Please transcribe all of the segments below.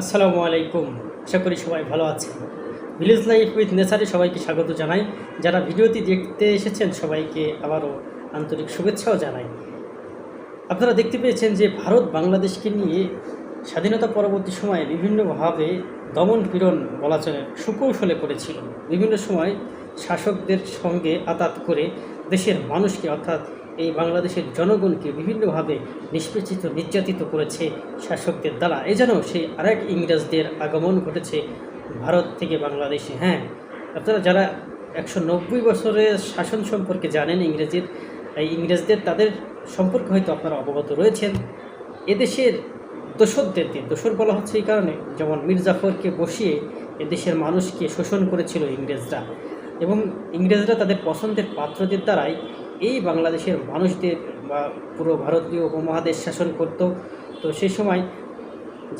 আসসালামু আলাইকুম। আশা করি সবাই ভালো আছেন। ভিলেজ লাইফ উইথ নেচারে সবাইকে স্বাগত জানাই। যারা ভিডিওটি দেখতে এসেছেন, সবাইকে আবারও আন্তরিক শুভেচ্ছাও জানাই। আপনারা দেখতে পেয়েছেন যে ভারত বাংলাদেশকে নিয়ে স্বাধীনতা পরবর্তী সময়ে বিভিন্নভাবে দমন পীড়ন বলা চলে সুকৌশলে করেছিল। বিভিন্ন সময় শাসকদের সঙ্গে আতাত করে দেশের মানুষকে, অর্থাৎ এই বাংলাদেশের জনগণকে বিভিন্নভাবে নিষ্পেষিত, নির্যাতিত করেছে শাসকদের দ্বারা। এ যেন সেই আরেক ইংরেজদের আগমন ঘটেছে ভারত থেকে বাংলাদেশে। হ্যাঁ আপনারা যারা একশো নব্বই বছরের শাসন সম্পর্কে জানেন ইংরেজের, এই ইংরেজদের তাদের সম্পর্কে হয়তো আপনারা অবগত রয়েছেন। এদেশের দোসরদেরকে, দোসর বলা হচ্ছে এই কারণে, যেমন মীর জাফরকে বসিয়ে এদেশের মানুষকে শোষণ করেছিল ইংরেজরা। এবং ইংরেজরা তাদের পছন্দের পাত্রদের দ্বারাই এই বাংলাদেশের মানুষদের বা পুরো ভারতীয় উপমহাদেশ শাসন করত। তো সেই সময়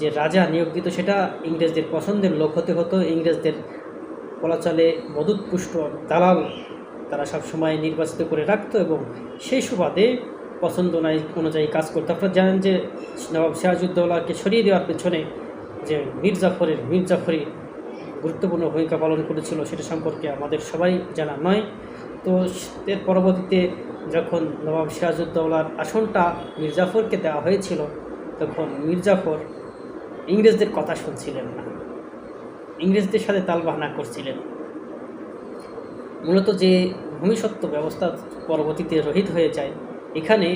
যে রাজা নিয়োগ দিত, সেটা ইংরেজদের পছন্দের লোক হতে হতো। ইংরেজদের বলা চলে মদুৎপুষ্ট দালাল তারা সবসময় নির্বাচিত করে রাখত এবং সেই সুবাদে পছন্দ অনুযায়ী কাজ করতো। আপনারা জানেন যে নবাব সিরাজউদ্দৌলাকে সরিয়ে দেওয়ার পেছনে যে মীর জাফরের, মীর জাফরি গুরুত্বপূর্ণ ভূমিকা পালন করেছিল, সেটা সম্পর্কে আমাদের সবাই জানা নয়। তো এর পরবর্তীতে যখন নবাব সিরাজউদ্দৌলার আসনটা মির্জাফরকে দেওয়া হয়েছিল, তখন মীর জাফর ইংরেজদের কথা শুনছিলেন না। ইংরেজদের সাথে তালবাহানা করছিলেন। মূলত যে ভূমিসত্ত্ব ব্যবস্থা পরবর্তীতে রহিত হয়ে যায়, এখানে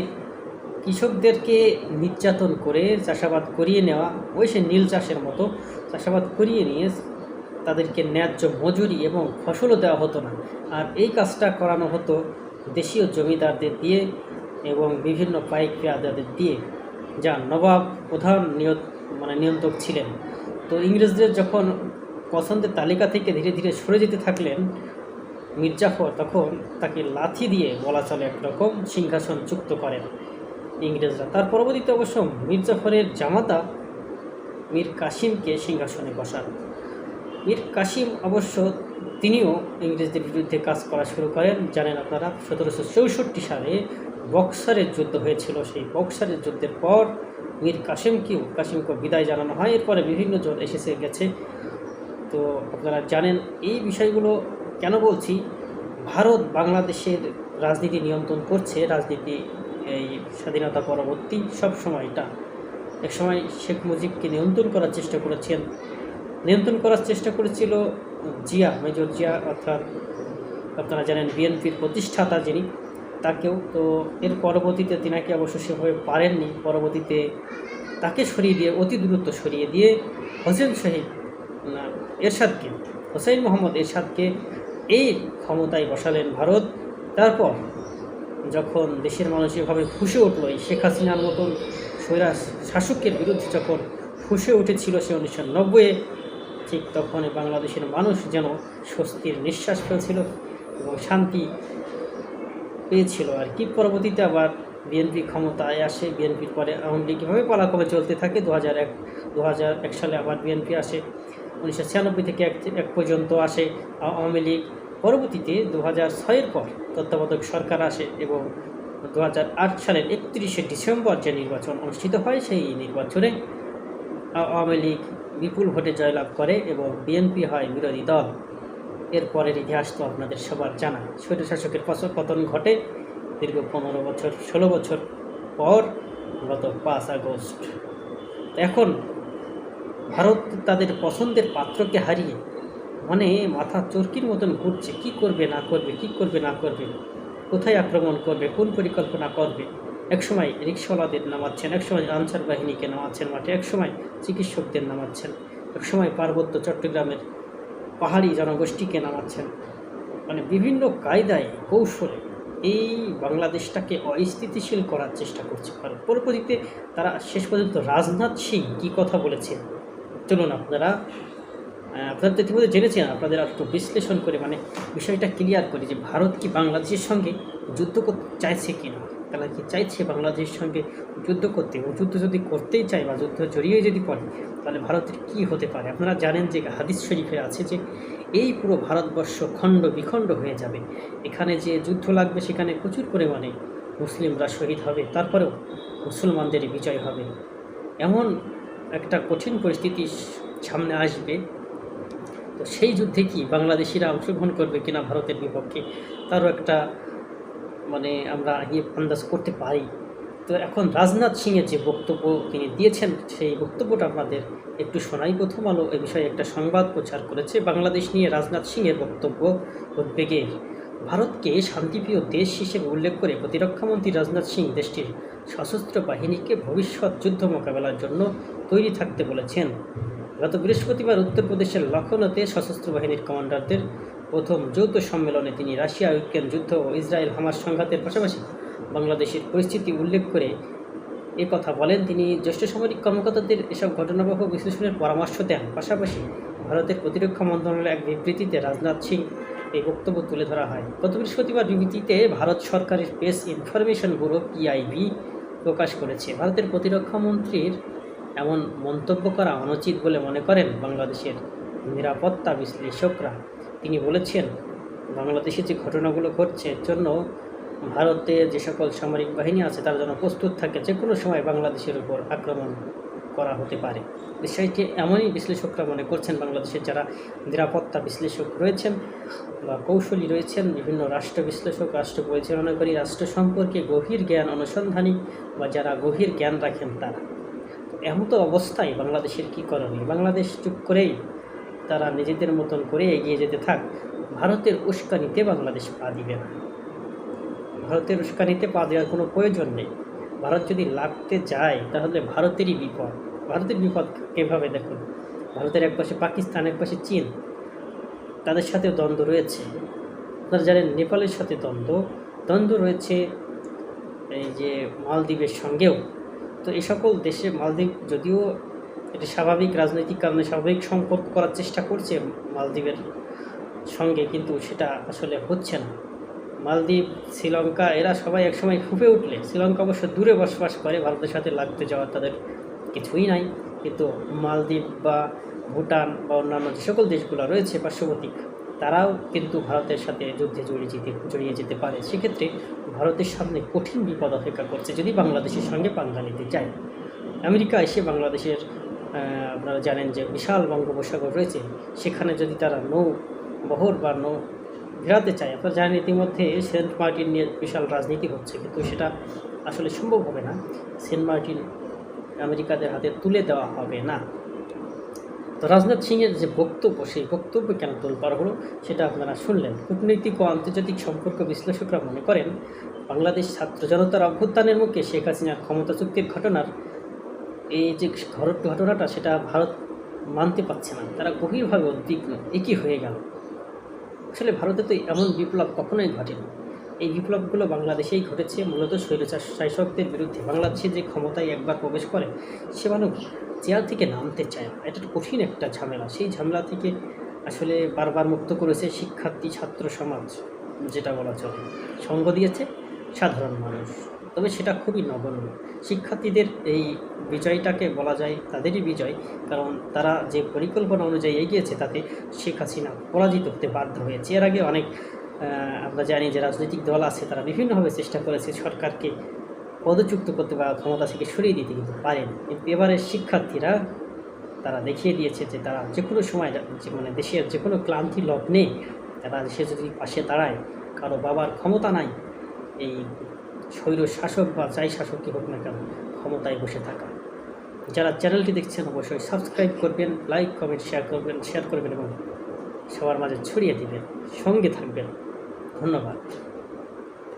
কৃষকদেরকে নির্যাতন করে, চাষাবাদ করিয়ে নেওয়া, ওই সে নীল চাষের মতো চাষাবাদ করিয়ে নিয়ে তাদেরকে ন্যায্য মজুরি এবং ফসলও দেওয়া হতো না। আর এই কাজটা করানো হতো দেশীয় জমিদারদের দিয়ে এবং বিভিন্ন পাইক পেয়াদাদের দিয়ে, যা নবাব প্রধান নিয়ত মানে নিয়ন্ত্রক ছিলেন। তো ইংরেজদের যখন পছন্দের তালিকা থেকে ধীরে ধীরে সরে যেতে থাকলেন মির্জাফর তখন তাকে লাথি দিয়ে বলা চলে একরকম সিংহাসন চুক্ত করেন ইংরেজরা। তার পরবর্তীতে অবশ্য মির্জাফরের জামাতা মীর কাসিমকে সিংহাসনে বসান। মীর কাসিম অবশ্য তিনিও ইংরেজদের বিরুদ্ধে কাজ করা শুরু করেন। জানেন আপনারা, সতেরোশো চৌষট্টি সালে বক্সারের যুদ্ধ হয়েছিল। সেই বক্সারের যুদ্ধের পর মীর কাসিমকেও কাসিমকে বিদায় জানানো হয়। এরপরে বিভিন্ন জন এসেছে, গেছে। তো আপনারা জানেন, এই বিষয়গুলো কেন বলছি? ভারত বাংলাদেশের রাজনীতি নিয়ন্ত্রণ করছে। রাজনীতি, এই স্বাধীনতা পরবর্তী সব সময়টা। এক সময় শেখ মুজিবকে নিয়ন্ত্রণ করার চেষ্টা করেছেন নিয়ন্ত্রণ করার চেষ্টা করেছিল জিয়া, মেজর জিয়া, অর্থাৎ আপনারা জানেন বিএনপির প্রতিষ্ঠাতা যিনি, তাকেও। তো এর পরবর্তীতে তিনাকে অবশ্য সেভাবে পারেননি। পরবর্তীতে তাকে সরিয়ে দিয়ে, অতি দূরত্ব সরিয়ে দিয়ে হোসেন শহীদ এরশাদকে হোসেন মোহাম্মদ এরশাদকে এই ক্ষমতায় বসালেন ভারত। তারপর যখন দেশের মানুষ এভাবে ফুসে উঠল এই শেখ হাসিনার মতন স্বৈরা শাসকের বিরুদ্ধে যখন ফুসে উঠেছিল সে উনিশশো নব্বইয়ে ঠিক তখন বাংলাদেশের মানুষ যেন স্বস্তির নিঃশ্বাস ফেলছিল এবং শান্তি পেয়েছিল আর কি। পরবর্তীতে আবার বিএনপি ক্ষমতায় আসে, বিএনপির পরে আওয়ামী লীগ কীভাবে পালাক্রমে চলতে থাকে? দু হাজার এক দু হাজার এক সালে আবার বিএনপি আসে, উনিশশো ছিয়ানব্বই থেকে এক এক পর্যন্ত আসে আওয়ামী লীগ। পরবর্তীতে দু হাজার ছয়ের পর তত্ত্বাবধায়ক সরকার আসে এবং দু হাজার আট সালের একত্রিশে ডিসেম্বর যে নির্বাচন অনুষ্ঠিত হয়, সেই নির্বাচনে আওয়ামী লীগ বিপুল ভোটে জয়লাভ করে এবং বিএনপি হয় বিরোধী দল। এরপরের ইতিহাস তো আপনাদের সবার জানা। স্বৈর শাসকের পছর পতন ঘটে দীর্ঘ পনেরো বছর, ষোলো বছর পর গত পাঁচ আগস্ট। এখন ভারত তাদের পছন্দের পাত্রকে হারিয়ে মানে মাথা চরকির মতন ঘুরছে। কি করবে, না করবে, কি করবে, না করবে, কোথায় আক্রমণ করবে, কোন পরিকল্পনা করবে? একসময় রিক্সাওয়ালাদের নামাচ্ছেন, একসময় আনসার বাহিনীকে নামাচ্ছেন মাঠে, একসময় চিকিৎসকদের নামাচ্ছেন, একসময় পার্বত্য চট্টগ্রামের পাহাড়ি জনগোষ্ঠীকে নামাচ্ছেন। মানে বিভিন্ন কায়দায়, কৌশলে এই বাংলাদেশটাকে অস্থিতিশীল করার চেষ্টা করছে ভারত। পরবর্তীতে তারা শেষ পর্যন্ত রাজনাথ সিং কী কথা বলেছেন? চলুন আপনারা আপনারা তো ইতিমধ্যে জেনেছেন, আপনাদের আর একটু বিশ্লেষণ করে মানে বিষয়টা ক্লিয়ার করি যে ভারত কি বাংলাদেশের সঙ্গে যুদ্ধ করতে চাইছে কি না তারা কি চাইছে বাংলাদেশের সঙ্গে যুদ্ধ করতে এবং যুদ্ধ যদি করতেই চায় বা যুদ্ধ জড়িয়ে যদি পড়ে, তাহলে ভারতের কি হতে পারে? আপনারা জানেন যে হাদিস শরীফে আছে যে এই পুরো ভারতবর্ষ খণ্ড বিখণ্ড হয়ে যাবে। এখানে যে যুদ্ধ লাগবে সেখানে প্রচুর পরিমাণে মুসলিমরা শহীদ হবে, তারপরেও মুসলমানদের বিজয় হবে। এমন একটা কঠিন পরিস্থিতি সামনে আসবে। তো সেই যুদ্ধে কি বাংলাদেশিরা অংশগ্রহণ করবে কিনা ভারতের বিপক্ষে, তারও একটা মানে আমরা ইয়ে আন্দাজ করতে পারি। তো এখন রাজনাথ সিংয়ের যে বক্তব্য তিনি দিয়েছেন, সেই বক্তব্যটা আপনাদের একটু শোনাই। প্রথম আলো এ বিষয়ে একটা সংবাদ প্রচার করেছে বাংলাদেশ নিয়ে রাজনাথ সিংয়ের বক্তব্য উদ্বেগের ভারতকে শান্তিপ্রিয় দেশ হিসেবে উল্লেখ করে প্রতিরক্ষামন্ত্রী রাজনাথ সিং দেশটির সশস্ত্র বাহিনীকে ভবিষ্যৎ যুদ্ধ মোকাবেলার জন্য তৈরি থাকতে বলেছেন। গত বৃহস্পতিবার উত্তরপ্রদেশের লখনৌতে সশস্ত্র বাহিনীর কমান্ডারদের প্রথম যৌথ সম্মেলনে তিনি রাশিয়া, ইউক্রেন যুদ্ধ ও ইসরায়েল হামাস সংঘাতের পাশাপাশি বাংলাদেশের পরিস্থিতি উল্লেখ করে এ কথা বলেন। তিনি জ্যেষ্ঠ সামরিক কর্মকর্তাদের এসব ঘটনাবহ বিশ্লেষণের পরামর্শ দেন। পাশাপাশি ভারতের প্রতিরক্ষা মন্ত্রণালয়ের এক বিবৃতিতে রাজনাথ সিং এই বক্তব্য তুলে ধরা হয়। গত বৃহস্পতিবার বিবৃতিতে ভারত সরকারের প্রেস ইনফরমেশন ব্যুরো পিআইবি প্রকাশ করেছে। ভারতের প্রতিরক্ষা মন্ত্রীর এমন মন্তব্য করা অনুচিত বলে মনে করেন বাংলাদেশের নিরাপত্তা বিশ্লেষকরা। তিনি বলেছেন, বাংলাদেশে যে ঘটনাগুলো ঘটছে, এর জন্য ভারতে যে সকল সামরিক বাহিনী আছে, তারা যেন প্রস্তুত থাকে, যে কোনো সময় বাংলাদেশের উপর আক্রমণ করা হতে পারে। বিষয়টি এমনই বিশ্লেষকরা মনে করছেন, বাংলাদেশের যারা নিরাপত্তা বিশ্লেষক রয়েছেন বা কৌশলী রয়েছেন, বিভিন্ন রাষ্ট্র বিশ্লেষক, রাষ্ট্র পরিচালনাকারী, রাষ্ট্র সম্পর্কে গভীর জ্ঞান অনুসন্ধানী বা যারা গভীর জ্ঞান রাখেন তারা। তো এমন তো অবস্থায় বাংলাদেশের কী করণীয়? বাংলাদেশ চুপ করেই তারা নিজেদের মতন করে এগিয়ে যেতে থাক। ভারতের উস্কানিতে বাংলাদেশ পা দিবে না। ভারতের উস্কানিতে পা দেওয়ার কোনো প্রয়োজন নেই। ভারত যদি লাগতে যায়, তাহলে ভারতেরই বিপদ। ভারতের বিপদ কীভাবে দেখুন? ভারতের এক পাশে পাকিস্তান এক পাশে চীন। তাদের সাথে দ্বন্দ্ব রয়েছে। আপনারা জানেন, নেপালের সাথে দ্বন্দ্ব। দ্বন্দ্ব রয়েছে এই যে মালদ্বীপের সঙ্গেও। তো এই সকল দেশে মালদ্বীপ যদিও এটি স্বাভাবিক রাজনৈতিক কারণে স্বাভাবিক সম্পর্ক করার চেষ্টা করছে মালদ্বীপের সঙ্গে, কিন্তু সেটা আসলে হচ্ছে না। মালদ্বীপ, শ্রীলঙ্কা, এরা সবাই একসময় ফুপে উঠলে। শ্রীলঙ্কা অবশ্য দূরে বসবাস করে, ভারতের সাথে লাগতে যাওয়ার তাদের কিছুই নাই। কিন্তু মালদ্বীপ বা ভুটান বা অন্যান্য যে সকল দেশগুলো রয়েছে পার্শ্ববর্তী, তারাও কিন্তু ভারতের সাথে যুদ্ধে জড়িয়ে যেতে জড়িয়ে যেতে পারে। সেক্ষেত্রে ভারতের সামনে কঠিন বিপদ অপেক্ষা করছে যদি বাংলাদেশের সঙ্গে পাঙ্গা নিতে চায়। আমেরিকা এসে বাংলাদেশের আপনারা জানেন যে বিশাল বঙ্গোপসাগর রয়েছে। সেখানে যদি তারা নৌ বহর বা নৌ ঘেরাতে চায়, আপনারা জানেন ইতিমধ্যে সেন্ট মার্টিন নিয়ে বিশাল রাজনীতি হচ্ছে। কিন্তু সেটা আসলে সম্ভব হবে না। সেন্ট মার্টিন আমেরিকাদের হাতে তুলে দেওয়া হবে না। তো রাজনাথ সিংয়ের যে বক্তব্য, সেই বক্তব্য কেন তোলপাড় হলো, সেটা আপনারা শুনলেন। কূটনৈতিক ও আন্তর্জাতিক সম্পর্ক বিশ্লেষকরা মনে করেন, বাংলাদেশ ছাত্র জনতার অভ্যুত্থানের মুখে শেখ হাসিনার ক্ষমতা চুক্তির ঘটনার এই যে ঘটনাটা সেটা ভারত মানতে পারছে না। তারা গভীরভাবে উদ্বিগ্ন, একই হয়ে গেল। আসলে ভারতে তো এমন বিপ্লব কখনোই ঘটেনি। এই বিপ্লবগুলো বাংলাদেশেই ঘটেছে, মূলত স্বৈরচার শাসকদের বিরুদ্ধে। বাংলাদেশে যে ক্ষমতায় একবার প্রবেশ করে, সে মানুষ চেয়ার থেকে নামতে চায় না। এটা কঠিন একটা ঝামেলা। সেই ঝামেলা থেকে আসলে বারবার মুক্ত করেছে শিক্ষার্থী, ছাত্র সমাজ, যেটা বলা চলে। সঙ্গ দিয়েছে সাধারণ মানুষ। তবে সেটা খুবই নগণ্য। শিক্ষার্থীদের এই বিজয়টাকে বলা যায় তাদেরই বিজয়, কারণ তারা যে পরিকল্পনা অনুযায়ী এগিয়েছে তাতে শেখ হাসিনা পরাজিত হতে বাধ্য হয়েছে। এর আগে অনেক আমরা জানি যে রাজনৈতিক দল আছে, তারা বিভিন্নভাবে চেষ্টা করেছে সরকারকে পদচ্যুক্ত করতে বা ক্ষমতা থেকে সরিয়ে দিতে, কিন্তু পারেনি। কিন্তু এবারে শিক্ষার্থীরা তারা দেখিয়ে দিয়েছে যে তারা যে কোনো সময় মানে দেশের যে কোনো ক্লান্তি লগ্নে তারা দেশে যদি পাশে দাঁড়ায়, কারও বাবার ক্ষমতা নাই, এই স্বৈর শাসক বা যাই শাসকই হোক না কেন ক্ষমতায় বসে থাকা। যারা চ্যানেলটি দেখছেন অবশ্যই সাবস্ক্রাইব করবেন, লাইক, কমেন্ট শেয়ার করবেন শেয়ার করবেন এবং সবার মাঝে ছড়িয়ে দিবেন। সঙ্গে থাকবেন। ধন্যবাদ।